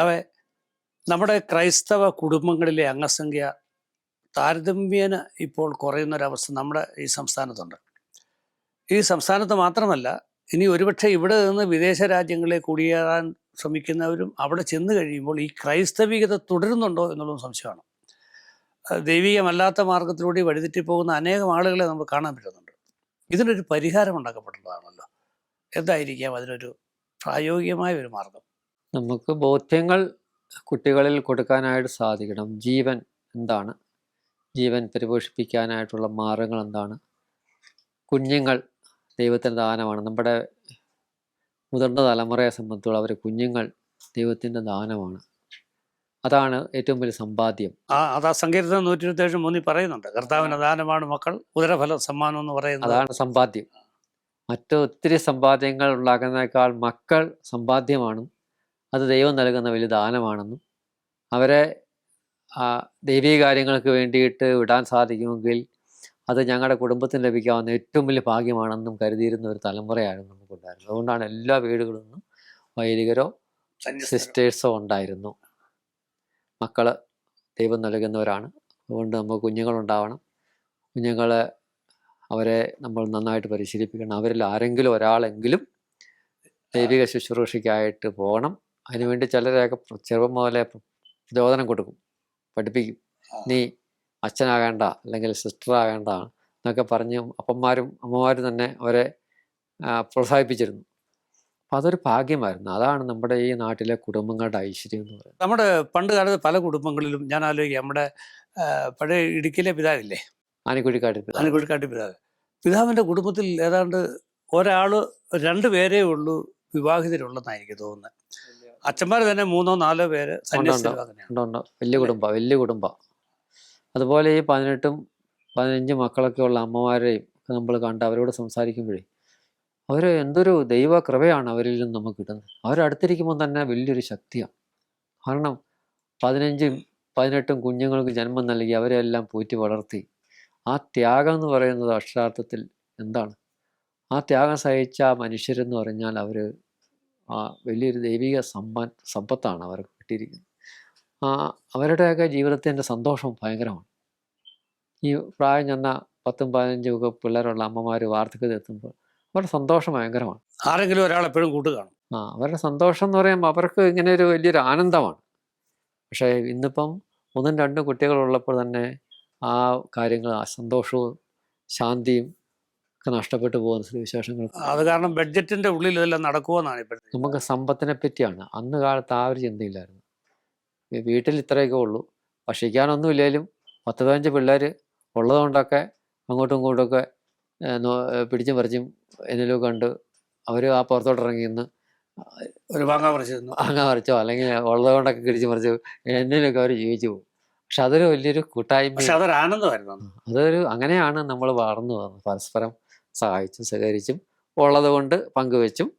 പിതാവെ നമ്മുടെ ക്രൈസ്തവ കുടുംബങ്ങളിലെ അംഗസംഖ്യ താരതമ്യേന ഇപ്പോൾ കുറയുന്നൊരവസ്ഥ നമ്മുടെ ഈ സംസ്ഥാനത്തുണ്ട്. ഈ സംസ്ഥാനത്ത് മാത്രമല്ല ഇനി ഒരുപക്ഷെ ഇവിടെ നിന്ന് വിദേശ രാജ്യങ്ങളെ കുടിയേറാൻ ശ്രമിക്കുന്നവരും അവിടെ ചെന്ന് കഴിയുമ്പോൾ ഈ ക്രൈസ്തവികത തുടരുന്നുണ്ടോ എന്നുള്ളതും സംശയമാണ്. ദൈവികമല്ലാത്ത മാർഗത്തിലൂടെ വഴിതെറ്റിപ്പോകുന്ന അനേകം ആളുകളെ നമുക്ക് കാണാൻ പറ്റുന്നുണ്ട്. ഇതിനൊരു പരിഹാരം ഉണ്ടാക്കപ്പെടേണ്ടതാണല്ലോ. എന്തായിരിക്കാം അതിനൊരു പ്രായോഗികമായ ഒരു മാർഗം നമുക്ക് ബോധ്യങ്ങൾ കുട്ടികളിൽ കൊടുക്കാനായിട്ട് സാധിക്കണം. ജീവൻ എന്താണ്? ജീവൻ പരിപോഷിപ്പിക്കാനായിട്ടുള്ള മാർഗങ്ങൾ എന്താണ്? കുഞ്ഞുങ്ങൾ ദൈവത്തിന്റെ ദാനമാണ്. നമ്മുടെ മുതിർന്ന തലമുറയെ സംബന്ധിച്ചുള്ള അവർ കുഞ്ഞുങ്ങൾ ദൈവത്തിന്റെ ദാനമാണ്. അതാണ് ഏറ്റവും വലിയ സമ്പാദ്യം. ആ അതാ സങ്കീർത്തനം നൂറ്റി ഇരുപത്തേഴ് മൂന്നിൽ പറയുന്നുണ്ട്. കർത്താവിന്റെ ദാനമാണ് മക്കൾ ഉദരഫല സമ്മാനം എന്ന് പറയുന്നത്. അതാണ് സമ്പാദ്യം. മറ്റു ഒത്തിരി സമ്പാദ്യങ്ങൾ ഉണ്ടാക്കുന്നതിനേക്കാൾ മക്കൾ സമ്പാദ്യമാണ്. അത് ദൈവം നൽകുന്ന വലിയ ദാനമാണെന്നും അവരെ ദൈവീക കാര്യങ്ങൾക്ക് വേണ്ടിയിട്ട് വിടാൻ സാധിക്കുമെങ്കിൽ അത് ഞങ്ങളുടെ കുടുംബത്തിന് ലഭിക്കാവുന്ന ഏറ്റവും വലിയ ഭാഗ്യമാണെന്നും കരുതിയിരുന്ന ഒരു തലമുറയായിരുന്നു നമുക്കുണ്ടായിരുന്നത്. അതുകൊണ്ടാണ് എല്ലാ വീടുകളിൽ നിന്നും വൈദികരോ സിസ്റ്റേഴ്സോ ഉണ്ടായിരുന്നു. മക്കൾ ദൈവം നൽകുന്നവരാണ്. അതുകൊണ്ട് നമുക്ക് കുഞ്ഞുങ്ങളുണ്ടാവണം കുഞ്ഞുങ്ങളെ അവരെ നമ്മൾ നന്നായിട്ട് പരിശീലിപ്പിക്കണം. അവരിൽ ആരെങ്കിലും ഒരാളെങ്കിലും ദൈവിക ശുശ്രൂഷയ്ക്കായിട്ട് പോകണം. അതിനുവേണ്ടി ചിലരെയൊക്കെ ചെറുപ്പം മുതലേ പ്രചോദനം കൊടുക്കും. പഠിപ്പിക്കും. നീ അച്ഛനാകേണ്ട അല്ലെങ്കിൽ സിസ്റ്റർ ആകേണ്ട എന്നൊക്കെ പറഞ്ഞ് അപ്പന്മാരും അമ്മമാരും തന്നെ അവരെ പ്രോത്സാഹിപ്പിച്ചിരുന്നു. അപ്പം അതൊരു ഭാഗ്യമായിരുന്നു. അതാണ് നമ്മുടെ ഈ നാട്ടിലെ കുടുംബങ്ങളുടെ ഐശ്വര്യം എന്ന് പറയുന്നത്. നമ്മുടെ പണ്ട് കാലത്ത് പല കുടുംബങ്ങളിലും ഞാൻ ആലോചിക്കുക നമ്മുടെ പഴയ ഇടുക്കിയിലെ പിതാവില്ലേ? ആനക്കുഴിക്കാട്ടിൽ ആനക്കുഴിക്കാട്ടി പിതാവ്. പിതാവിന്റെ കുടുംബത്തിൽ ഏതാണ്ട് ഒരാൾ രണ്ട് പേരേ ഉള്ളൂ വിവാഹിതരുള്ളതെന്നാണ് എനിക്ക് തോന്നുന്നത്. അച്ഛന്മാർ തന്നെ മൂന്നോ നാലോ പേര് വലിയ കുടുംബ വലിയ കുടുംബ. അതുപോലെ ഈ പതിനെട്ടും പതിനഞ്ച് മക്കളൊക്കെ ഉള്ള അമ്മമാരെയും നമ്മൾ കണ്ട് അവരോട് സംസാരിക്കുമ്പോഴേ അവർ എന്തൊരു ദൈവ കൃപയാണ് അവരിൽ നിന്ന് നമുക്ക് കിട്ടുന്നത്. അവരടുത്തിരിക്കുമ്പോൾ തന്നെ വലിയൊരു ശക്തിയാണ്. കാരണം പതിനഞ്ചും പതിനെട്ടും കുഞ്ഞുങ്ങൾക്ക് ജന്മം നൽകി അവരെല്ലാം പോറ്റി വളർത്തി ആ ത്യാഗം എന്ന് പറയുന്നത് അക്ഷരാർത്ഥത്തിൽ എന്താണ്? ആ ത്യാഗം സഹിച്ച ആ മനുഷ്യരെന്ന് പറഞ്ഞാൽ അവർ ആ വലിയൊരു ദൈവിക സമ്പ സമ്പത്താണ് അവർക്ക് കിട്ടിയിരിക്കുന്നത്. ആ അവരുടെയൊക്കെ ജീവിതത്തിന്റെ സന്തോഷം ഭയങ്കരമാണ്. ഈ പ്രായം ചെന്ന പത്തും പതിനഞ്ചും ഒക്കെ പിള്ളേരുള്ള അമ്മമാർ വാർദ്ധക്യത്തിലെത്തുമ്പോൾ അവരുടെ സന്തോഷം ഭയങ്കരമാണ്. ആരെങ്കിലും ഒരാൾ എപ്പോഴും കൂട്ട് കാണും ആ അവരുടെ സന്തോഷം എന്ന് പറയുമ്പോൾ അവർക്ക് ഇങ്ങനെ ഒരു വലിയൊരു ആനന്ദമാണ്. പക്ഷേ ഇന്നിപ്പം ഒന്നും രണ്ടും കുട്ടികളുള്ളപ്പോൾ തന്നെ ആ കാര്യങ്ങൾ ആ സന്തോഷവും ശാന്തിയും ഒക്കെ നഷ്ടപ്പെട്ടു പോകുന്ന സ്ഥിതിവിശേഷങ്ങൾ അത് കാരണം ബഡ്ജറ്റിന്റെ ഉള്ളിൽ ഇതെല്ലാം നടക്കുമെന്നാണ് ഇപ്പോഴത്തെ നമുക്ക് സമ്പത്തിനെ പറ്റിയാണ് അന്ന് കാലത്ത് ആ ഒരു ചിന്തയില്ലായിരുന്നു. വീട്ടിൽ ഇത്രയൊക്കെ ഉള്ളൂ. ഭക്ഷിക്കാനൊന്നും ഇല്ലെങ്കിലും പത്ത് പതിനഞ്ച് പിള്ളേർ ഉള്ളതുകൊണ്ടൊക്കെ അങ്ങോട്ടും നോ- പിടിച്ചും പറിച്ചും എന്തെങ്കിലും കണ്ട് അവർ ആ പുറത്തോട്ട് ഇറങ്ങി നിന്ന് ഒരു വാങ്ങ പറിച്ചിരുന്നു അങ്ങ പറിച്ചോ അല്ലെങ്കിൽ ഉള്ളതുകൊണ്ടൊക്കെ കിടിച്ചു പറിച്ചു എന്തെങ്കിലുമൊക്കെ അവർ ജീവിച്ചു പോകും. പക്ഷെ അതൊരു വലിയൊരു കൂട്ടായ്മ പക്ഷെ അതൊരു ആനന്ദമായിരുന്നു അതൊരു അങ്ങനെയാണ് നമ്മൾ വളർന്നു വന്നത്. പരസ്പരം സഹായിച്ചും സഹകരിച്ചും ഉള്ളത് കൊണ്ട് പങ്കുവെച്ചും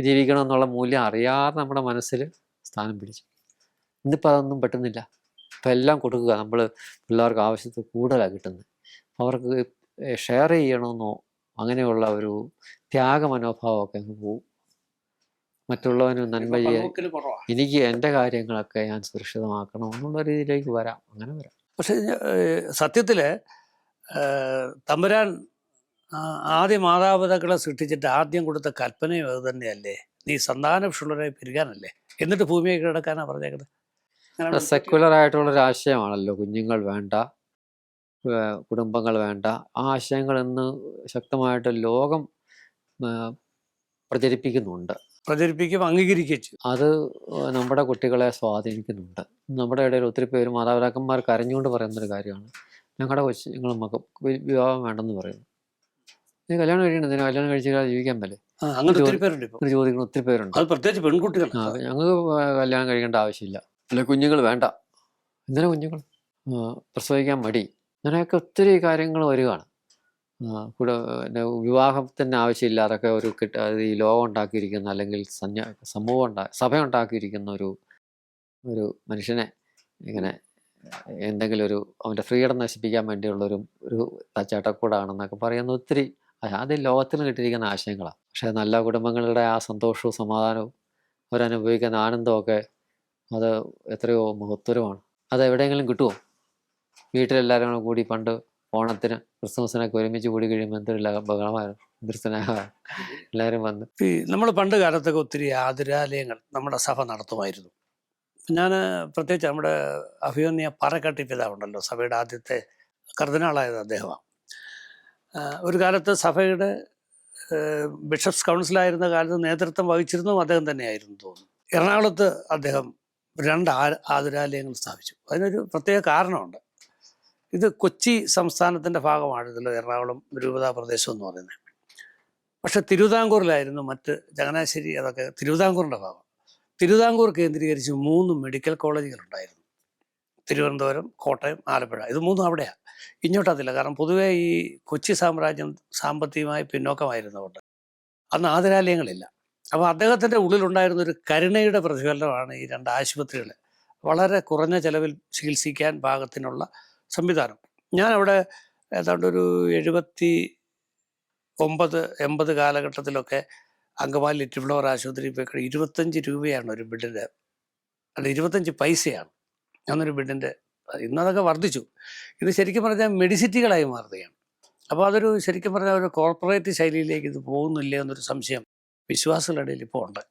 ജീവിക്കണം എന്നുള്ള മൂല്യം അറിയാതെ നമ്മുടെ മനസ്സിൽ സ്ഥാനം പിടിച്ചു. ഇന്നിപ്പോൾ അതൊന്നും പറ്റുന്നില്ല. ഇപ്പം എല്ലാം കൊടുക്കുക. നമ്മൾ പിള്ളേർക്ക് ആവശ്യത്തിൽ കൂടുതലാണ് കിട്ടുന്നത്. അവർക്ക് ഷെയർ ചെയ്യണമെന്നോ അങ്ങനെയുള്ള ഒരു ത്യാഗ മനോഭാവമൊക്കെ അങ്ങ് പോവും. മറ്റുള്ളവന് നന്മ ചെയ്യാൻ എനിക്ക് എന്റെ കാര്യങ്ങളൊക്കെ ഞാൻ സുരക്ഷിതമാക്കണം എന്നുള്ള രീതിയിലേക്ക് വരാം. അങ്ങനെ വരാം. പക്ഷെ സത്യത്തിൽ തമ്പുരാൻ ആദ്യ മാതാപിതാക്കളെ സൃഷ്ടിച്ചിട്ട് ആദ്യം കൊടുത്ത കൽപ്പനയും അത് തന്നെയല്ലേ? നീ സന്താനപുഷുള്ളവരെ പെരുകാനല്ലേ? എന്നിട്ട് ഭൂമിയെ കിടക്കാനാ പറഞ്ഞേക്കുന്നത്. സെക്യുലർ ആയിട്ടുള്ള ഒരു ആശയമാണല്ലോ. കുഞ്ഞുങ്ങൾ വേണ്ട കുടുംബങ്ങൾ വേണ്ട. ആ ആശയങ്ങൾ ഇന്ന് ശക്തമായിട്ട് ലോകം പ്രചരിപ്പിക്കുന്നുണ്ട്. പ്രചരിപ്പിക്കും അംഗീകരിക്കും അത് നമ്മുടെ കുട്ടികളെ സ്വാധീനിക്കുന്നുണ്ട്. നമ്മുടെ ഇടയിൽ ഒത്തിരി പേര് മാതാപിതാക്കന്മാർ കരഞ്ഞുകൊണ്ട് പറയുന്നൊരു കാര്യമാണ്. ഞങ്ങളുടെ കൊച്ചുങ്ങൾ മക്ക വി- വിവാഹം വേണ്ടെന്ന് പറയുന്നു. നീ കല്യാണം കഴിയണം എന്തിനാ കല്യാണം കഴിച്ചാൽ ജീവിക്കാൻ പറ്റേ അങ്ങനെ ഒത്തിരി പേരുണ്ട് ഇപ്പൊ. ചോദിക്കുന്ന ഒത്തിരി പേരുണ്ട്. അത് പ്രത്യേകിച്ച് പെൺകുട്ടികൾ. ഞങ്ങൾക്ക് കല്യാണം കഴിക്കേണ്ട ആവശ്യമില്ല. അല്ലെ കുഞ്ഞുങ്ങൾ വേണ്ട. എന്തിനാ കുഞ്ഞുങ്ങൾ? പ്രസവിക്കാൻ മടി. അങ്ങനെയൊക്കെ ഒത്തിരി കാര്യങ്ങൾ വരികയാണ്. കൂടെ പിന്നെ ആവശ്യമില്ല അതൊക്കെ ഒരു കിട്ട അത് ഈ ലോകം ഉണ്ടാക്കിയിരിക്കുന്ന അല്ലെങ്കിൽ സന്യാ സമൂഹം ഉണ്ടാ സഭ ഉണ്ടാക്കിയിരിക്കുന്ന ഒരു ഒരു മനുഷ്യനെ ഇങ്ങനെ എന്തെങ്കിലും ഒരു അവന്റെ ഫ്രീഡം നശിപ്പിക്കാൻ വേണ്ടിയുള്ള ഒരു ഒരു ചട്ടക്കൂടാണെന്നൊക്കെ പറയുന്ന ഒത്തിരി അത് ലോകത്തിന് കിട്ടിയിരിക്കുന്ന ആശയങ്ങളാണ് പക്ഷേ നല്ല കുടുംബങ്ങളുടെ ആ സന്തോഷവും സമാധാനവും അവരനുഭവിക്കുന്ന ആനന്ദമൊക്കെ അത് എത്രയോ മഹത്വരമാണ് അത് എവിടെയെങ്കിലും കിട്ടുമോ വീട്ടിലെല്ലാവരും കൂടെ കൂടി പണ്ട് ഓണത്തിന് ക്രിസ്മസിനൊക്കെ ഒരുമിച്ച് കൂടി കഴിയുമ്പോൾ എന്തൊരു ബഹളമായിരുന്നു. എന്തൊരു എല്ലാവരും വന്ന്. ഈ നമ്മൾ പണ്ട് കാലത്തൊക്കെ ഒത്തിരി ആതുരാലയങ്ങൾ നമ്മുടെ സഭ നടത്തുമായിരുന്നു. ഞാൻ പ്രത്യേകിച്ച് നമ്മുടെ അഭിമന്യ പാറക്കാട്ടി പിതാവുണ്ടല്ലോ. സഭയുടെ ആദ്യത്തെ കർദിനാളായത് അദ്ദേഹമാണ്. ഒരു കാലത്ത് സഭയുടെ ബിഷപ്സ് കൗൺസിലായിരുന്ന കാലത്ത് നേതൃത്വം വഹിച്ചിരുന്നതും അദ്ദേഹം തന്നെയായിരുന്നു തോന്നുന്നു. എറണാകുളത്ത് അദ്ദേഹം രണ്ട് ആതുരാലയങ്ങൾ സ്ഥാപിച്ചു. അതിനൊരു പ്രത്യേക കാരണമുണ്ട്. ഇത് കൊച്ചി സംസ്ഥാനത്തിന്റെ ഭാഗമാണിതല്ലോ എറണാകുളം രൂപതാ പ്രദേശം എന്ന് പറയുന്നത്. പക്ഷെ തിരുവിതാംകൂറിലായിരുന്നു മറ്റ് ചങ്ങനാശ്ശേരി അതൊക്കെ തിരുവിതാംകൂറിന്റെ ഭാഗം. തിരുവിതാംകൂർ കേന്ദ്രീകരിച്ച് മൂന്ന് മെഡിക്കൽ കോളേജുകൾ ഉണ്ടായിരുന്നു. തിരുവനന്തപുരം കോട്ടയം ആലപ്പുഴ. ഇത് മൂന്നും അവിടെയാണ് ഇങ്ങോട്ടതില്ല. കാരണം പൊതുവേ ഈ കൊച്ചി സാമ്രാജ്യം സാമ്പത്തികമായി പിന്നോക്കമായിരുന്നതുകൊണ്ട്. അന്ന് ആതിരാലയങ്ങളില്ല അപ്പോൾ അദ്ദേഹത്തിന്റെ ഉള്ളിലുണ്ടായിരുന്ന ഒരു കരുണയുടെ പ്രതിഫലനമാണ് ഈ രണ്ട് ആശുപത്രികൾ വളരെ കുറഞ്ഞ ചെലവിൽ ചികിത്സിക്കാൻ പാകത്തിനുള്ള സംവിധാനം. ഞാൻ അവിടെ ഏതാണ്ട് ഒരു എഴുപത്തി ഒമ്പത് എൺപത് കാലഘട്ടത്തിലൊക്കെ അങ്കമാലി ലിറ്റിൽ ഫ്ലവർ ആശുപത്രിയിൽ പോയി ഇരുപത്തഞ്ച് രൂപയാണ് ഒരു ബെഡിന്റെ അല്ല ഇരുപത്തഞ്ച് പൈസയാണ്. ഞാനൊരു ബെഡിന്റെ ഇന്നതൊക്കെ വർദ്ധിച്ചു. ഇത് ശരിക്കും പറഞ്ഞാൽ മെഡിസിറ്റികളായി മാറുകയാണ്. അപ്പോൾ അതൊരു ശരിക്കും പറഞ്ഞാൽ ഒരു കോർപ്പറേറ്റ് ശൈലിയിലേക്ക് ഇത് പോകുന്നില്ല എന്നൊരു സംശയം വിശ്വാസികളുടെ ഇടയിൽ ഇപ്പോൾ ഉണ്ട്.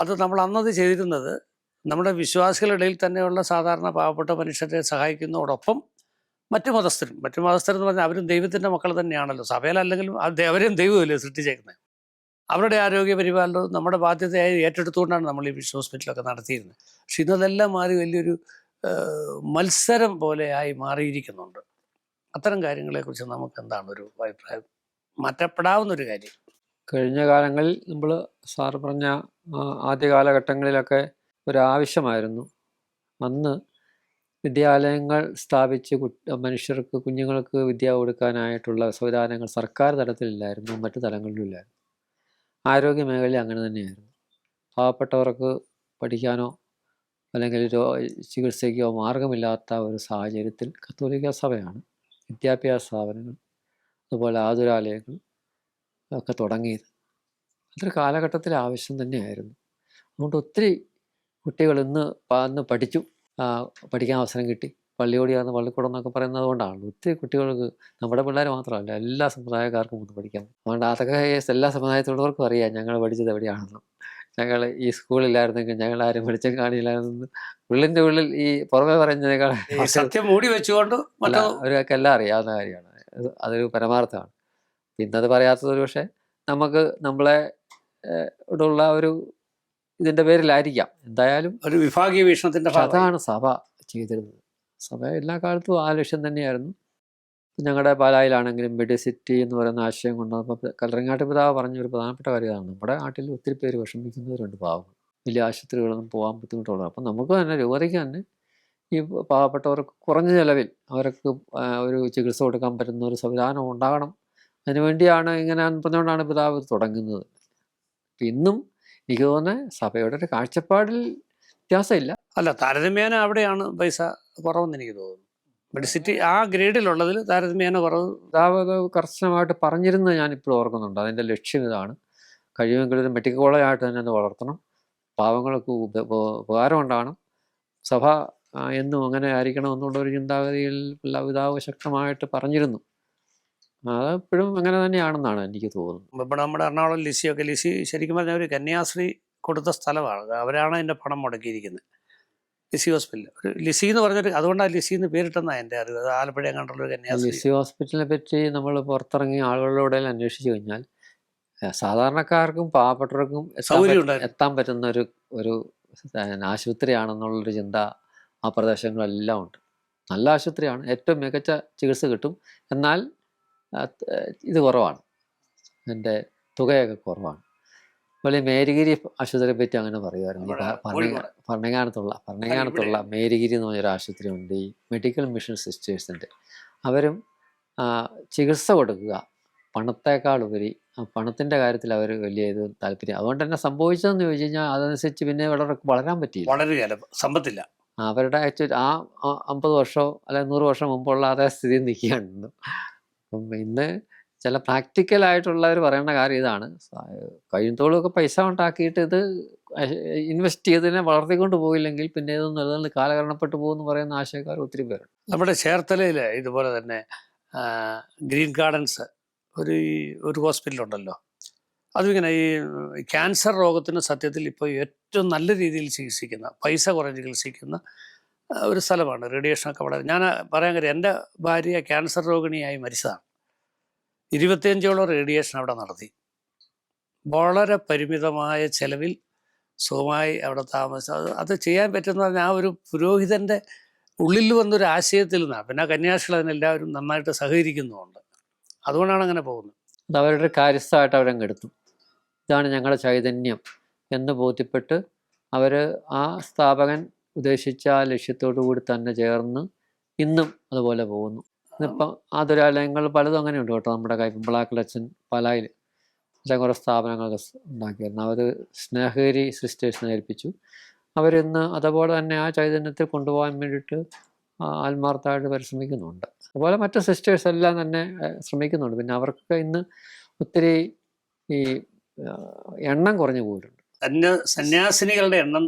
അത് നമ്മൾ അന്നത് ചെയ്തിരുന്നത് നമ്മുടെ വിശ്വാസികളുടെ ഇടയിൽ തന്നെയുള്ള സാധാരണ പാവപ്പെട്ട മനുഷ്യരെ സഹായിക്കുന്നതോടൊപ്പം മറ്റു മതസ്ഥരും. മറ്റു മതസ്ഥരെന്ന് പറഞ്ഞാൽ അവരും ദൈവത്തിന്റെ മക്കൾ തന്നെയാണല്ലോ. സഭയിലല്ലെങ്കിലും അവരെയും ദൈവമല്ലേ സൃഷ്ടിച്ചേക്കുന്നത് അവരുടെ ആരോഗ്യ പരിപാലനവും നമ്മുടെ ബാധ്യതയായി ഏറ്റെടുത്തുകൊണ്ടാണ് നമ്മൾ ഈ വിഷ് ഹോസ്പിറ്റലൊക്കെ നടത്തിയിരുന്നത്. പക്ഷെ ഇന്നതെല്ലാം മാറി വലിയൊരു മത്സരം പോലെ ആയി മാറിയിരിക്കുന്നുണ്ട്. അത്തരം കാര്യങ്ങളെക്കുറിച്ച് നമുക്ക് എന്താണ് ഒരു അഭിപ്രായം? മാറ്റപ്പെടാവുന്ന ഒരു കാര്യം. കഴിഞ്ഞ കാലങ്ങളിൽ നമ്മൾ സാർ പറഞ്ഞ ആദ്യ കാലഘട്ടങ്ങളിലൊക്കെ ഒരാവശ്യമായിരുന്നു. അന്ന് വിദ്യാലയങ്ങൾ സ്ഥാപിച്ച് മനുഷ്യർക്ക് കുഞ്ഞുങ്ങൾക്ക് വിദ്യ കൊടുക്കാനായിട്ടുള്ള സംവിധാനങ്ങൾ സർക്കാർ തലത്തിലില്ലായിരുന്നു മറ്റു തലങ്ങളിലും ഇല്ലായിരുന്നു. ആരോഗ്യ മേഖല അങ്ങനെ തന്നെയായിരുന്നു. പാവപ്പെട്ടവർക്ക് പഠിക്കാനോ അല്ലെങ്കിൽ രോ ചികിത്സയ്ക്കോ മാർഗമില്ലാത്ത ഒരു സാഹചര്യത്തിൽ കത്തോലിക്ക സഭയാണ്. വിദ്യാഭ്യാസ സ്ഥാപനങ്ങൾ അതുപോലെ ആതുരാലയങ്ങൾ ഒക്കെ തുടങ്ങിയത്. അതൊരു കാലഘട്ടത്തിൽ ആവശ്യം തന്നെയായിരുന്നു. അതുകൊണ്ട് ഒത്തിരി കുട്ടികൾ ഇന്ന് അന്ന് പഠിച്ചു. പഠിക്കാൻ അവസരം കിട്ടി. പള്ളിയോടിയാന്ന് പള്ളിക്കൂടം എന്നൊക്കെ പറയുന്നത് കൊണ്ടാണ്. ഒത്തിരി കുട്ടികൾക്ക് നമ്മുടെ പിള്ളേർ മാത്രമല്ല എല്ലാ സമുദായക്കാർക്കും ഒന്ന് പഠിക്കാം അതുകൊണ്ട് അതൊക്കെ എല്ലാ സമുദായത്തിലുള്ളവർക്കും അറിയാം ഞങ്ങൾ പഠിച്ചത് എവിടെയാണെന്ന്. ഞങ്ങൾ ഈ സ്കൂളില്ലായിരുന്നെങ്കിൽ ഞങ്ങൾ ആരും വെളിച്ചം കാണില്ലായിരുന്നു. ഉള്ളിന്റെ ഉള്ളിൽ ഈ പുറമെ പറഞ്ഞതിനേക്കാൾ സത്യം മൂടി വെച്ചുകൊണ്ട് അവരൊക്കെ എല്ലാം അറിയാവുന്ന കാര്യമാണ്. അതൊരു പരമാർത്ഥമാണ്. ഇന്നത് പറയാത്തത് ഒരു പക്ഷേ നമുക്ക് നമ്മളെ ഉള്ള ഇവിടെയുള്ള ഒരു ഇതിന്റെ പേരിലായിരിക്കാം. എന്തായാലും ഒരു വിഭാഗീയ വീക്ഷണത്തിന്റെ അതാണ് സഭ ചെയ്തിരുന്നത്. സഭ എല്ലാ കാലത്തും ആ ലക്ഷ്യം തന്നെയായിരുന്നു. ഞങ്ങളുടെ പാലായിലാണെങ്കിലും മെഡിസിറ്റി എന്ന് പറയുന്ന ആശയം കൊണ്ടുവന്നപ്പോൾ കല്ലറങ്ങാട്ട് പിതാവ് പറഞ്ഞ ഒരു പ്രധാനപ്പെട്ട കാര്യമാണ് നമ്മുടെ നാട്ടിൽ ഒത്തിരി പേര് വിഷമിക്കുന്നവരുണ്ട് പാവങ്ങൾ. വലിയ ആശുപത്രികളൊന്നും പോകാൻ ബുദ്ധിമുട്ടുള്ളത് അപ്പം നമുക്ക് തന്നെ രൂപതയ്ക്ക് തന്നെ ഈ പാവപ്പെട്ടവർക്ക് കുറഞ്ഞ ചിലവിൽ അവർക്ക് ഒരു ചികിത്സ കൊടുക്കാൻ പറ്റുന്ന ഒരു സംവിധാനം ഉണ്ടാകണം. അതിനുവേണ്ടിയാണ് ഇങ്ങനെ പറഞ്ഞുകൊണ്ടാണ് പിതാവ് തുടങ്ങുന്നത്. ഇന്നും എനിക്ക് തോന്നുന്നത് സഭയുടെ ഒരു കാഴ്ചപ്പാടിൽ വ്യത്യാസമില്ല. അല്ല താരതമ്യേന അവിടെയാണ് പൈസ കുറവെന്ന് എനിക്ക് തോന്നുന്നു. മെഡിസിറ്റി ആ ഗ്രേഡിലുള്ളതിൽ താരതമ്യേന കുറവ് അത് കർശനമായിട്ട് പറഞ്ഞിരുന്നത് ഞാൻ ഇപ്പോഴും ഓർക്കുന്നുണ്ട്. അതിന്റെ ലക്ഷ്യം ഇതാണ്. കഴിയുമെങ്കിൽ ഒരു മെഡിക്കൽ കോളേജായിട്ട് തന്നെ അത് വളർത്തണം. പാവങ്ങൾക്ക് ഉപ- ഉപ- ഉപകാരം ഉണ്ടാകണം സഭ എന്നും അങ്ങനെ ആയിരിക്കണം എന്നുള്ള ഒരു ചിന്താഗതിയിൽ പിതാവ് ശക്തമായിട്ട് പറഞ്ഞിരുന്നു. അത് ഇപ്പോഴും അങ്ങനെ തന്നെയാണെന്നാണ് എനിക്ക് തോന്നുന്നത്. ഇപ്പോൾ നമ്മുടെ എറണാകുളം ലിസിയൊക്കെ ലിസി ശരിക്കും പറഞ്ഞാൽ ഒരു കന്യാസ്ത്രീ കൊടുത്ത സ്ഥലമാണ്. അവരാണ് അതിന്റെ പണം മുടക്കിയിരിക്കുന്നത്. ലിസി ഹോസ്പിറ്റൽ ഒരു ലിസി എന്ന് പറഞ്ഞൊരു അതുകൊണ്ടാണ് ലിസി എന്ന് പേരിട്ടെന്നാണ് എന്റെ അറിവ്. അത് ആലപ്പുഴ കണ്ടുള്ള ഒരു കന്യാസ്ത്രീ. ലിസി ഹോസ്പിറ്റലിനെ പറ്റി നമ്മൾ പുറത്തിറങ്ങി ആളുകളോടെ അന്വേഷിച്ചു കഴിഞ്ഞാൽ സാധാരണക്കാർക്കും പാവപ്പെട്ടവർക്കും എത്താൻ പറ്റുന്ന ഒരു ഒരു ആശുപത്രിയാണെന്നുള്ളൊരു ചിന്ത ആ പ്രദേശങ്ങളെല്ലാം ഉണ്ട്. നല്ല ആശുപത്രിയാണ്. ഏറ്റവും മികച്ച ചികിത്സ കിട്ടും. എന്നാൽ ഇത് കുറവാണ്. എന്റെ തുകയൊക്കെ കുറവാണ്. അതുപോലെ മേരിഗിരി ആശുപത്രിയെ പറ്റി അങ്ങനെ പറയുമായിരുന്നു ഭരണങ്ങാനത്തുള്ള ഭരണങ്ങാനത്തുള്ള മേരിഗിരി എന്ന് പറഞ്ഞൊരു ആശുപത്രി ഉണ്ട് ഈ മെഡിക്കൽ മിഷൻ സിസ്റ്റേഴ്സിന്റെ അവരും ചികിത്സ കൊടുക്കുക. പണത്തേക്കാൾ ഉപരി ആ പണത്തിന്റെ കാര്യത്തിൽ അവർ വലിയ ഇത് താല്പര്യം. അതുകൊണ്ട് തന്നെ സംഭവിച്ചതെന്ന് ചോദിച്ചു കഴിഞ്ഞാൽ അതനുസരിച്ച് പിന്നെ വളരെ വളരാൻ പറ്റിയില്ല. വളരുകയല്ല. സമ്പത്തില്ല. അവരുടെ ആക്ച്വലി ആ അമ്പത് വർഷമോ അല്ലെങ്കിൽ നൂറ് വർഷം മുമ്പുള്ള അതേ സ്ഥിതി നിൽക്കുകയാണ്. അപ്പം ഇന്ന് ചില പ്രാക്ടിക്കൽ ആയിട്ടുള്ളവർ പറയേണ്ട കാര്യം ഇതാണ്. കഴിയുന്നതോളൊക്കെ പൈസ ഉണ്ടാക്കിയിട്ട് ഇത് ഇൻവെസ്റ്റ് ചെയ്തതിനെ വളർത്തിക്കൊണ്ട് പോയില്ലെങ്കിൽ പിന്നെ ഇത് നിലനിന്ന് കാലകരണപ്പെട്ടു പോകുമെന്ന് പറയുന്ന ആശയക്കാർ ഒത്തിരി പേരുണ്ട്. നമ്മുടെ ചേർത്തലയിൽ ഇതുപോലെ തന്നെ ഗ്രീൻ ഗാർഡൻസ് ഒരു ഒരു ഹോസ്പിറ്റൽ ഉണ്ടല്ലോ. അതിങ്ങനെ ഈ ക്യാൻസർ രോഗത്തിന് സത്യത്തിൽ ഇപ്പോൾ ഏറ്റവും നല്ല രീതിയിൽ ചികിത്സിക്കുന്ന പൈസ കുറഞ്ഞ് ചികിത്സിക്കുന്ന ഒരു സ്ഥലമാണ്. റേഡിയേഷനൊക്കെ വളരെ ഞാൻ പറയാൻ കാര്യം എന്റെ ഭാര്യ ക്യാൻസർ രോഗിണിയായി മരിച്ചതാണ്. ഇരുപത്തിയഞ്ചോളം റേഡിയേഷൻ അവിടെ നടത്തി. വളരെ പരിമിതമായ ചെലവിൽ സുഖമായി അവിടെ താമസിച്ചു. അത് ചെയ്യാൻ പറ്റുന്ന ആ ഒരു പുരോഹിതന്റെ ഉള്ളിൽ വന്നൊരു ആശയത്തിൽ നിന്നാണ്. പിന്നെ കന്യാസികൾ അതിനെല്ലാവരും നന്നായിട്ട് സഹകരിക്കുന്നുമുണ്ട്. അതുകൊണ്ടാണ് അങ്ങനെ പോകുന്നത്. അവരുടെ കാര്യസ്ഥമായിട്ട് അവരങ്ങ് എടുത്തു. ഇതാണ് ഞങ്ങളുടെ ചൈതന്യം എന്ന് ബോധ്യപ്പെട്ട് അവർ ആ സ്ഥാപകൻ ഉദ്ദേശിച്ച ആ ലക്ഷ്യത്തോടു കൂടി തന്നെ ചേർന്ന് ഇന്നും അതുപോലെ പോകുന്നു. ഇന്നിപ്പം ആതുരാലയങ്ങൾ പലതും അങ്ങനെയുണ്ട് കേട്ടോ നമ്മുടെ കൈ ബ്ലാക്കിലച്ചൻ പലായിൽ അച്ഛൻ കുറേ സ്ഥാപനങ്ങളൊക്കെ ഉണ്ടാക്കിയിരുന്നു. അവർ സ്നേഹഗിരി സിസ്റ്റേഴ്സിനെ ഏൽപ്പിച്ചു. അവരിന്ന് അതുപോലെ തന്നെ ആ ചൈതന്യത്തിൽ കൊണ്ടുപോകാൻ വേണ്ടിയിട്ട് ആത്മാർത്ഥമായിട്ട് പരിശ്രമിക്കുന്നുണ്ട്. അതുപോലെ മറ്റു സിസ്റ്റേഴ്സ് എല്ലാം തന്നെ ശ്രമിക്കുന്നുണ്ട്. പിന്നെ അവർക്ക് ഇന്ന് ഒത്തിരി ഈ എണ്ണം കുറഞ്ഞു പോയിട്ടുണ്ട്. സന്യ സന്യാസിനികളുടെ എണ്ണം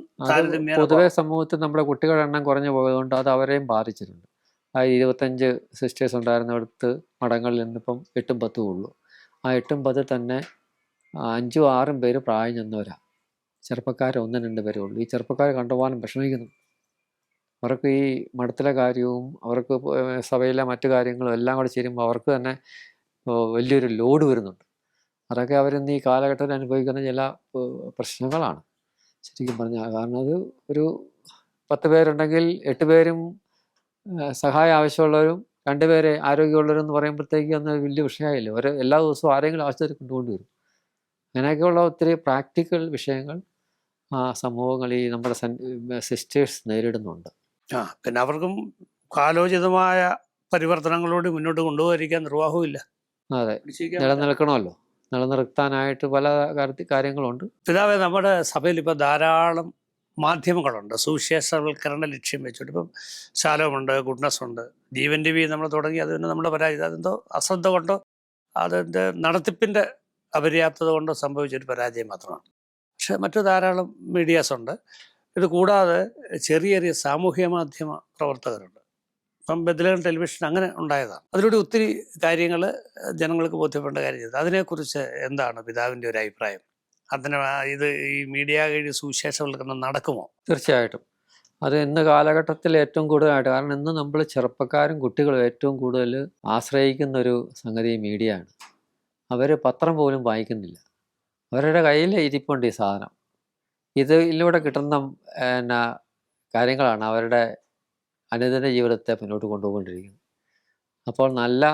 പൊതുവെ സമൂഹത്തിൽ നമ്മുടെ കുട്ടികളുടെ എണ്ണം കുറഞ്ഞു പോയതുകൊണ്ട് അത് അവരെയും ബാധിച്ചിട്ടുണ്ട്. ആ ഇരുപത്തഞ്ച് സിസ്റ്റേഴ്സ് ഉണ്ടായിരുന്നിടത്ത് മഠങ്ങളിൽ നിന്നിപ്പം എട്ടും പത്തും ഉള്ളൂ. ആ എട്ടും പത്തിൽ തന്നെ അഞ്ചും ആറും പേര് പ്രായം ചെന്നവരാ. ചെറുപ്പക്കാർ ഒന്നും രണ്ട് പേരേ ഉള്ളൂ. ഈ ചെറുപ്പക്കാരെ കണ്ടുപോകാനും വിഷമിക്കുന്നു അവർക്ക് ഈ മഠത്തിലെ കാര്യവും അവർക്ക് സഭയിലെ മറ്റു കാര്യങ്ങളും എല്ലാം കൂടെ ചേരുമ്പോൾ അവർക്ക് തന്നെ വലിയൊരു ലോഡ് വരുന്നുണ്ട്. അതൊക്കെ അവരിന്ന് ഈ കാലഘട്ടത്തിൽ അനുഭവിക്കുന്ന ചില പ്രശ്നങ്ങളാണ്. ശരിക്കും പറഞ്ഞാൽ കാരണം അത് ഒരു പത്ത് പേരുണ്ടെങ്കിൽ എട്ട് പേരും സഹായം ആവശ്യമുള്ളവരും രണ്ടുപേരെ ആരോഗ്യമുള്ളവരും എന്ന് പറയുമ്പോഴത്തേക്ക് അന്ന് വലിയ വിഷയമായില്ല. ഒരു എല്ലാ ദിവസവും ആരെങ്കിലും ആശുപത്രി കൊണ്ടുകൊണ്ട് വരും. അങ്ങനെയൊക്കെയുള്ള ഒത്തിരി പ്രാക്ടിക്കൽ വിഷയങ്ങൾ ആ സമൂഹങ്ങൾ ഈ നമ്മുടെ സിസ്റ്റേഴ്സ് നേരിടുന്നുണ്ട്. ആ പിന്നെ അവർക്കും കാലോചിതമായ പരിവർത്തനങ്ങളോട് മുന്നോട്ട് കൊണ്ടുപോകാതിരിക്കാൻ നിർവാഹവും അതെ. നിലനിൽക്കണമല്ലോ. നിലനിർത്താനായിട്ട് പല കാര്യങ്ങളുണ്ട്. പിതാവെ നമ്മുടെ സഭയിൽ ഇപ്പോൾ ധാരാളം മാധ്യമങ്ങളുണ്ട്. സുവിശേഷവൽക്കരണ ലക്ഷ്യം വെച്ചിട്ട്. ഇപ്പം ശാലമുണ്ട് ഗുഡ്നസ് ഉണ്ട് ജീവൻ ടി വി നമ്മൾ തുടങ്ങി അതിന് നമ്മുടെ പരാജയം. അതെന്തോ അശ്രദ്ധ കൊണ്ടോ അതിന്റെ നടത്തിപ്പിന്റെ അപര്യാപ്തത കൊണ്ടോ സംഭവിച്ചൊരു പരാജയം മാത്രമാണ്. പക്ഷെ മറ്റു ധാരാളം മീഡിയാസ് ഉണ്ട്. ഇത് കൂടാതെ ചെറിയ ചെറിയ സാമൂഹ്യ മാധ്യമ പ്രവർത്തകരുണ്ട്. ഇപ്പം ബദലൻ ടെലിവിഷൻ അങ്ങനെ ഉണ്ടായതാണ്. അതിലൂടെ ഒത്തിരി കാര്യങ്ങൾ ജനങ്ങൾക്ക് ബോധ്യപ്പെടേണ്ട കാര്യം ചെയ്തത് അതിനെക്കുറിച്ച് എന്താണ് പിതാവിന്റെ ഒരു അഭിപ്രായം? അതിന് ഇത് ഈ മീഡിയ വഴി സുവിശേഷവൽക്കരണം നടക്കുമോ? തീർച്ചയായിട്ടും. അത് ഇന്ന് കാലഘട്ടത്തിൽ ഏറ്റവും കൂടുതലായിട്ട് കാരണം ഇന്ന് നമ്മൾ ചെറുപ്പക്കാരും കുട്ടികളും ഏറ്റവും കൂടുതൽ ആശ്രയിക്കുന്ന ഒരു സംഗതി മീഡിയ ആണ്. അവർ പത്രം പോലും വായിക്കുന്നില്ല. അവരുടെ കയ്യിൽ ഇരിപ്പുണ്ട് ഈ സാധനം. ഇത് ഇതിലൂടെ കിട്ടുന്ന എന്നാ കാര്യങ്ങളാണ് അവരുടെ അനുദിന ജീവിതത്തെ മുന്നോട്ട് കൊണ്ടുപോകൊണ്ടിരിക്കുന്നത് അപ്പോൾ നല്ല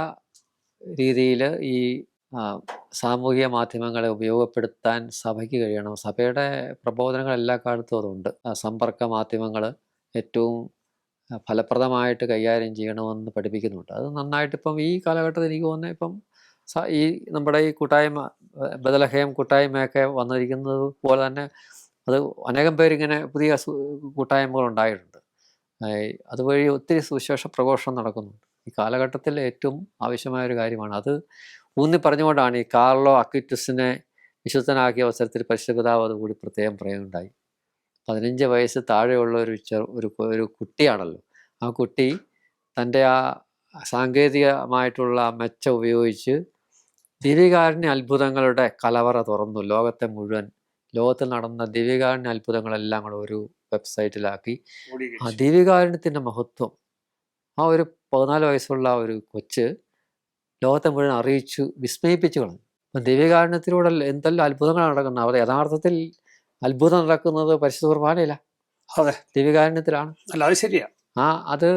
രീതിയിൽ ഈ സാമൂഹിക മാധ്യമങ്ങളെ ഉപയോഗപ്പെടുത്താൻ സഭയ്ക്ക് കഴിയണം. സഭയുടെ പ്രബോധനങ്ങൾ എല്ലാ കാലത്തും അതുണ്ട്. സമ്പർക്ക മാധ്യമങ്ങൾ ഏറ്റവും ഫലപ്രദമായിട്ട് കൈകാര്യം ചെയ്യണമെന്ന് പഠിപ്പിക്കുന്നുണ്ട്. അത് നന്നായിട്ട് ഇപ്പം ഈ കാലഘട്ടത്തിൽ എനിക്ക് തോന്നുന്നത് ഇപ്പം ഈ നമ്മുടെ ഈ കൂട്ടായ്മ ബദലഹയം കൂട്ടായ്മയൊക്കെ വന്നിരിക്കുന്നത് പോലെ തന്നെ അത് അനേകം പേരിങ്ങനെ പുതിയ കൂട്ടായ്മകൾ ഉണ്ടായിട്ടുണ്ട്. അതുവഴി ഒത്തിരി സുവിശേഷ പ്രഘോഷണം നടക്കുന്നുണ്ട്. ഈ കാലഘട്ടത്തിൽ ഏറ്റവും ആവശ്യമായ ഒരു കാര്യമാണ്. അത് ഊന്നി പറഞ്ഞുകൊണ്ടാണ് ഈ കാർലോ അക്വിറ്റസിനെ വിശുദ്ധനാക്കിയ അവസരത്തിൽ പരിശുദ്ധ പിതാവ് അതുകൂടി പ്രത്യേകം പറയുകയുണ്ടായി. പതിനഞ്ച് വയസ്സ് താഴെയുള്ള ഒരു ഒരു ഒരു കുട്ടിയാണല്ലോ. ആ കുട്ടി തന്റെ ആ സാങ്കേതികമായിട്ടുള്ള മെച്ചം ഉപയോഗിച്ച് ദിവ്യകാരുണ്യ അത്ഭുതങ്ങളുടെ കലവറ തുറന്നു. ലോകത്തെ മുഴുവൻ ലോകത്തിൽ നടന്ന ദിവ്യകാരുണ്യ അത്ഭുതങ്ങളെല്ലാം കൂടെ ഒരു വെബ്സൈറ്റിലാക്കി. ആ ദിവ്യകാരുണ്യത്തിന്റെ മഹത്വം ആ ഒരു പതിനാല് വയസ്സുള്ള ഒരു കൊച്ച് ലോകത്തെ മുഴുവൻ അറിയിച്ചു വിസ്മയിപ്പിച്ചു കളഞ്ഞു. അപ്പം ദിവ്യകാരണത്തിലൂടെ എന്തെല്ലാം അത്ഭുതങ്ങളാണ് നടക്കുന്നത്? അവർ യഥാർത്ഥത്തിൽ അത്ഭുതം നടക്കുന്നത് പരിശുദ്ധ കുർബാനയില്ല. അതെ ദിവ്യകാരുണ്യത്തിലാണ് അല്ല അത് ശരിയാ. ആ അത്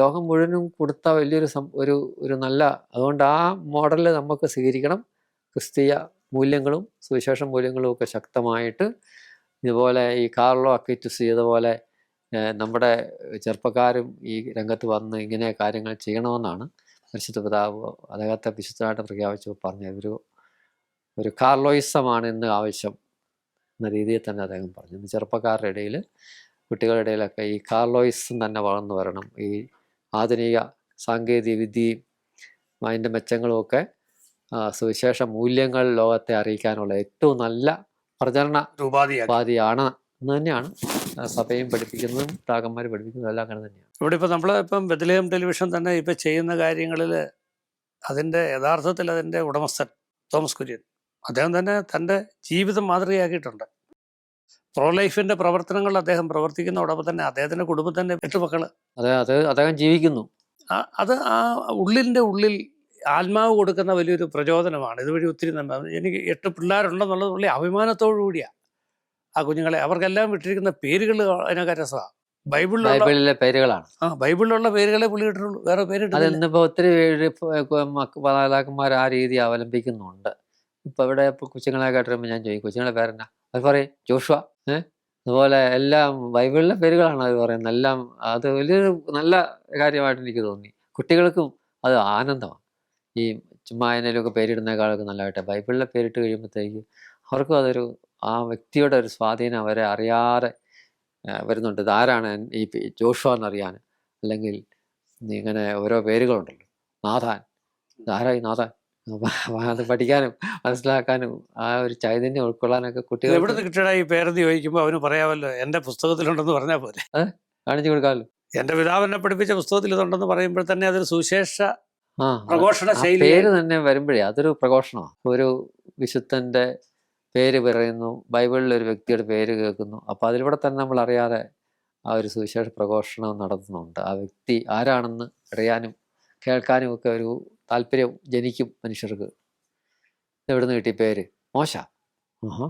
ലോകം മുഴുവനും കൊടുത്ത വലിയൊരു സം ഒരു ഒരു നല്ല അതുകൊണ്ട് ആ മോഡൽ നമുക്ക് സ്വീകരിക്കണം. ക്രിസ്തീയ മൂല്യങ്ങളും സുവിശേഷ മൂല്യങ്ങളും ഒക്കെ ശക്തമായിട്ട് ഇതുപോലെ ഈ കാർലോ അക്വിറ്റസ് ചെയ്തപോലെ പോലെ നമ്മുടെ ചെറുപ്പക്കാരും ഈ രംഗത്ത് വന്ന് ഇങ്ങനെ കാര്യങ്ങൾ ചെയ്യണമെന്നാണ് പരിശുദ്ധ പിതാവ് അദ്ദേഹത്തെ വിശുദ്ധനായിട്ട് പ്രഖ്യാപിച്ചു പറഞ്ഞു ഒരു ഒരു കാർലോയിസമാണ് ഇന്ന് ആവശ്യം എന്ന രീതിയിൽ തന്നെ അദ്ദേഹം പറഞ്ഞു. ഇന്ന് ചെറുപ്പക്കാരുടെ ഇടയിൽ കുട്ടികളുടെ ഇടയിലൊക്കെ ഈ കാർലോയിസം തന്നെ വളർന്നു വരണം. ഈ ആധുനിക സാങ്കേതിക വിദ്യയും അതിന്റെ മെച്ചങ്ങളുമൊക്കെ ഒക്കെ സുവിശേഷ മൂല്യങ്ങൾ ലോകത്തെ അറിയിക്കാനുള്ള ഏറ്റവും നല്ല പ്രചരണ ഉപാധിയാണ് എന്ന് തന്നെയാണ് സഭയും പഠിപ്പിക്കുന്നതും പ്രാകന്മാർ പഠിപ്പിക്കുന്നതും എല്ലാം അങ്ങനെ തന്നെയാണ് ഇവിടെ ഇപ്പോൾ നമ്മൾ ഇപ്പം ബദലേം ടെലിവിഷൻ തന്നെ ഇപ്പം ചെയ്യുന്ന കാര്യങ്ങളിൽ അതിന്റെ യഥാർത്ഥത്തിൽ അതിന്റെ ഉടമസ്ഥൻ തോമസ് കുര്യൻ. അദ്ദേഹം തന്നെ തന്റെ ജീവിതം മാതൃകയാക്കിയിട്ടുണ്ട്. പ്രോ ലൈഫിന്റെ പ്രവർത്തനങ്ങൾ അദ്ദേഹം പ്രവർത്തിക്കുന്നതോടൊപ്പം തന്നെ അദ്ദേഹത്തിന്റെ കുടുംബത്തിന്റെ എട്ട് മക്കൾ അതെ അത് അദ്ദേഹം ജീവിക്കുന്നു. അത് ആ ഉള്ളിന്റെ ഉള്ളിൽ ആത്മാവ് കൊടുക്കുന്ന വലിയൊരു പ്രചോദനമാണ്. ഇതുവഴി ഒത്തിരി നന്മ. എനിക്ക് എട്ട് പിള്ളേരുണ്ടെന്നുള്ളത് വലിയ അഭിമാനത്തോടു കൂടിയാണ് ആ കുഞ്ഞുങ്ങളെ അവർക്കെല്ലാം വിട്ടിരിക്കുന്ന പേരുകൾ അതിനൊക്കെ രസമാണ് ബൈബിളിലെ പേരുകളാണ്. ആ ബൈബിളിലുള്ള പേരുകളെ പുള്ളി ഇട്ടിട്ടുള്ളൂ. വേറെ പേരിട്ടില്ല. ഇന്നിപ്പോ ഒത്തിരി മാതാപിതാക്കന്മാർ ആ രീതി അവലംബിക്കുന്നുണ്ട്. ഇപ്പൊ ഇവിടെ കൊച്ചുങ്ങളെ കേട്ടിരുമ്പോൾ ഞാൻ ചോദിക്കും കൊച്ചുങ്ങളെ പേരെന്നാ? അത് പറയും ജോഷുവ. ഏഹ് അതുപോലെ എല്ലാം ബൈബിളിലെ പേരുകളാണ് അത് പറയുന്നത്. എല്ലാം അത് വലിയൊരു നല്ല കാര്യമായിട്ട് എനിക്ക് തോന്നി. കുട്ടികൾക്കും അത് ആനന്ദമാണ്. ഈ ചുമ്മാ അതിനൊക്കെ പേരിടുന്നേക്കാളൊക്കെ നല്ലതായിട്ട്. ബൈബിളിലെ പേരിട്ട് കഴിയുമ്പോഴത്തേക്ക് അവർക്കും അതൊരു ആ വ്യക്തിയുടെ ഒരു സ്വാധീനം അവരെ അറിയാതെ വരുന്നുണ്ട്. ഇതാരാണ് ഈ ജോഷ ജോഷുവ എന്നറിയാൻ. അല്ലെങ്കിൽ ഇങ്ങനെ ഓരോ പേരുകളുണ്ടല്ലോ. നാഥാൻ. ഇതാരായി നാഥാൻ? അത് പഠിക്കാനും മനസ്സിലാക്കാനും ആ ഒരു ചൈതന്യം ഉൾക്കൊള്ളാനൊക്കെ കുട്ടികൾ എവിടെ നിന്ന് കിട്ടിയടാ ഈ പേരെന്ന് ചോദിക്കുമ്പോൾ അവന് പറയാമല്ലോ എന്റെ പുസ്തകത്തിലുണ്ടെന്ന് പറഞ്ഞാൽ പോലെ കാണിച്ചു കൊടുക്കാമല്ലോ. എന്റെ പിതാവിനെ പഠിപ്പിച്ച പുസ്തകത്തിൽ ഇതുണ്ടെന്ന് പറയുമ്പോൾ തന്നെ അതൊരു സുശേഷ പ്രഘോഷണ ശൈലി പേര് തന്നെ വരുമ്പോഴേ അതൊരു പ്രഘോഷണമാണ്. ഒരു വിശുദ്ധന്റെ പേര് പറയുന്നു. ബൈബിളിൽ ഒരു വ്യക്തിയുടെ പേര് കേൾക്കുന്നു. അപ്പോൾ അതിലൂടെ തന്നെ നമ്മൾ അറിയാതെ ആ ഒരു സുവിശേഷ പ്രഘോഷണം നടത്തുന്നുണ്ട്. ആ വ്യക്തി ആരാണെന്ന് അറിയാനും കേൾക്കാനും ഒക്കെ ഒരു താല്പര്യം ജനിക്കും മനുഷ്യർക്ക്. എവിടുന്ന് കിട്ടി പേര്? മോശ. ആഹാ.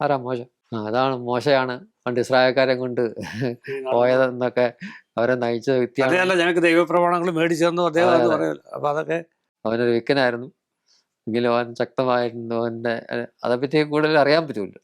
ആരാ മോശ? ആ അതാണ് മോശയാണ് പണ്ട് ഇസ്രായേൽക്കാരെ കൊണ്ട് പോയതെന്നൊക്കെ അവരെ നയിച്ച വ്യക്തിയാണ്. ഞങ്ങൾക്ക് ദൈവപ്രമാണങ്ങൾ മേടിച്ചു തന്നു അദ്ദേഹം അതൊക്കെ അവനൊരു വിക്കനായിരുന്നു. എങ്കിലും അവൻ ശക്തമായിരുന്നു. അഹ് അതേപ്പറ്റി കൂടുതൽ അറിയാൻ പറ്റുമല്ലോ